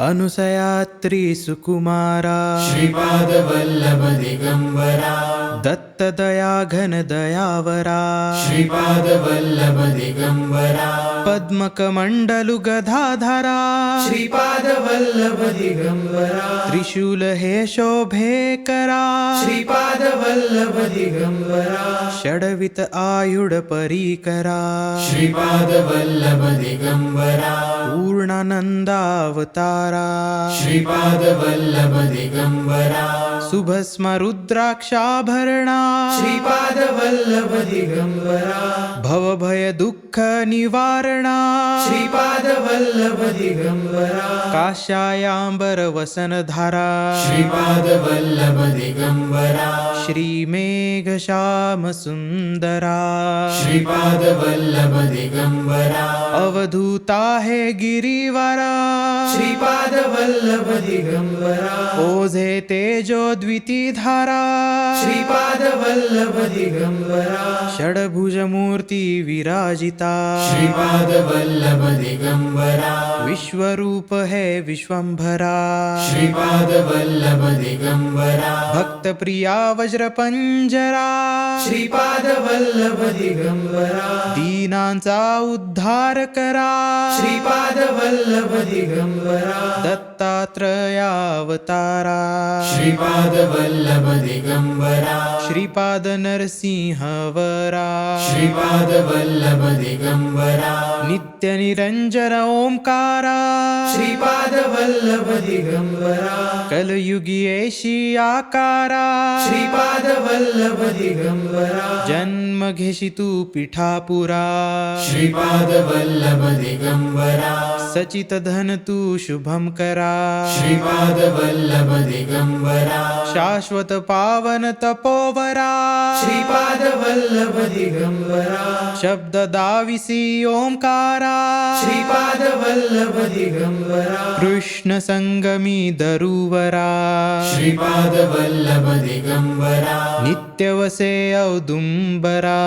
अनुशयात्रि सुकुमारावल्लभदिगम्बरा दत्तदया घनदयावरा श्रीपादवल्लभ दिगम्बरा पद्मकमण्डलु गधाधरा श्रीपादवल्लभ दिगम्बरा त्रिशूल हे शोभेकरा श्रीपादवल्लभ दिगम्बरा षड्वित आयुड परीकरा श्रीपादवल्लभ दिगम्बरा पूर्णानन्दावतारा। श्रीपादवल्लभ दिगम्बरा शुभस्म रुद्राक्षाभरणा श्रीपाद वल्लभदि गम्बरा श्रीपादवल्लभदिगम्बरा। दुःखनिवारणा श्रीपादवल्लभदि काशायाम्बरवसनधारा श्रीपाद वल्लभदि श्रीमेघशाम अवधूता हे गिरिवरा। श्रीपादवल्लभ दिगम्बरा ओझे तेजो द्वितीधारा। श्रीपादवल्लभ दिगम्बरा षड्भुजमूर्ति विराजिता। श्रीपादवल्लभ दिगम्बरा विश्वरूप है विश्वंभरा। श्रीपाद वल्लभ दिगंबरा। भक्त प्रिया वज्र पंजरा श्रीपाद वल्लभ दिगंबरा। दीनांचा उद्धार करा। श्रीपाद वल्लभ दिगंबरा। दत्तात्रयावतारा। श्रीपाद वल्लभ दिगंबरा। श्रीपाद नरसिंहवरा। श्रीपाद वल्लभ दिगंबरा। ನಿತ್ಯ ನಿರಂಜನ ಓಂಕಾರ. ಶ್ರೀಪಾದವಲ್ಲಭ ದಿಗಂಬರ. ಕಲಯುಗಿಯೇಶಿಯಾಕಾರ ಶ್ರೀಪಾದವಲ್ಲಭ ದಿಗಂಬರ. ಜನ್ಮ ಘಷಿತು ಪಿಠಾಪುರ. ಶ್ರೀಪಾದ ವಲ್ಲಭ ದಿಗಂಬರ. सचितधन तु शुभं करा। श्रीपादवल्लभदिगम्बरा। शाश्वत पावन तपोवरा श्रीपादवल्लभदिगम्बरा। शब्ददाविसि ओङ्कारा श्रीपादवल्लभदिगम्बरा। कृष्णसङ्गमी दरुवरा श्रीपादवल्लभदिगम्बरा। नित्यवसे औदुम्बरा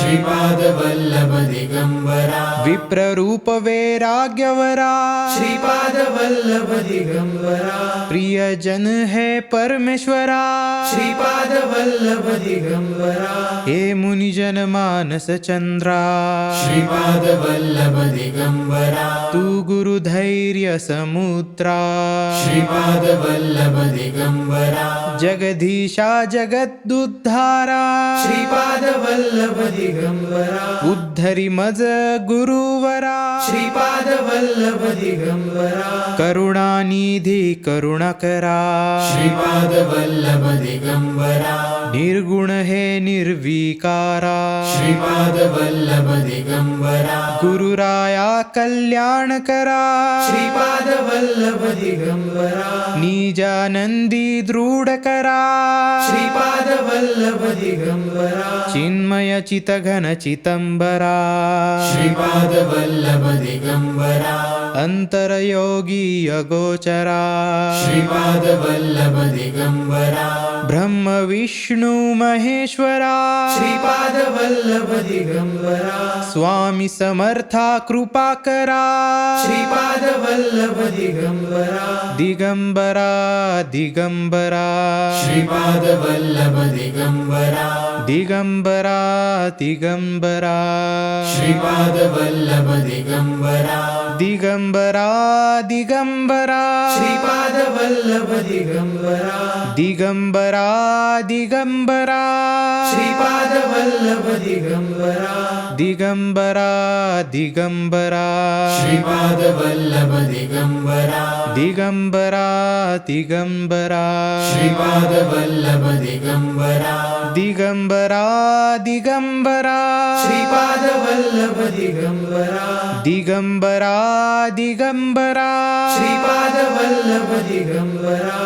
श्रीपादवल्लभदिगम्बरा। विप्ररूपवैराग्यव मनोहरा श्रीपाद वल्लभ दिगंबरा प्रिय जन है परमेश्वरा। श्रीपाद वल्लभ दिगंबरा हे मुनिजन मानस चंद्रा। श्रीपाद वल्लभ दिगंबरा तु गुरुधैर्यसमुद्रा श्रीपादवल्लभदिगम्बरा। जगदीशा जगद्दुद्धारा। श्रीपादवल्लभदिगम्बरा। उद्धरि मज गुरुवरा। श्रीपादवल्लभदिगम्बरा। करुणानिधि करुणकरा। श्रीपादवल्लभदिगम्बरा। ನಿರ್ಗುಣ ಹೇ ನಿರ್ವಿಕಾರ. ಶ್ರೀಪಾದ ವಲ್ಲಭ ದಿಗಂಬರ ಗುರುರಾಯ ಕಲ್ಯಾಣಕರ. ಶ್ರೀಪಾದ ವಲ್ಲಭ ದಿಗಂಬರ ನೀಜಾನಂದಿ ದೃಢಕರ ಶ್ರೀಪಾದ ವಲ್ಲಭ ದಿಗಂಬರ ಚಿನ್ಮಯ ಚಿತ ಘನ ಚಿದಂಬರ ಶ್ರೀಪಾದ ವಲ್ಲಭ ದಿಗಂಬರ ಅಂತರಯೋಗಿ ಅಗೋಚರ ಶ್ರೀಪಾದ ವಲ್ಲಭ ದಿಗಂಬರ ब्रह्मविष्णु महेश्वरा। श्रीपादवल्लभदिगम्बरा। स्वामी समर्था कृपाकरा। श्रीपादवल्लभदिगम्बरा। दिगम्बरा दिगम्बरा। श्रीपादवल्लभदिगम्बरा। दिगम्बरा दिगम्बरा। श्रीपादवल्लभदिगम्बरा। दिगम्बरा दिगम्बरा श्रीपादवल्लभ दिगम्बरा दिगम्बरा दिगम्बरा श्रीपादवल्लभ दिगम्बरा दिगम्बरा दिगम्बरा श्रीपादवल्लभ दिगम्बरा दिगम्बरा दिगम्बरा श्रीपादवल्लभ दिगम्बरा दिगम्बरा दिगम्बरा श्रीपादवल्लभ दिगम्बरा दिगम्बरा दिगम्बरा श्रीपादवल्लभ दिगम्बरा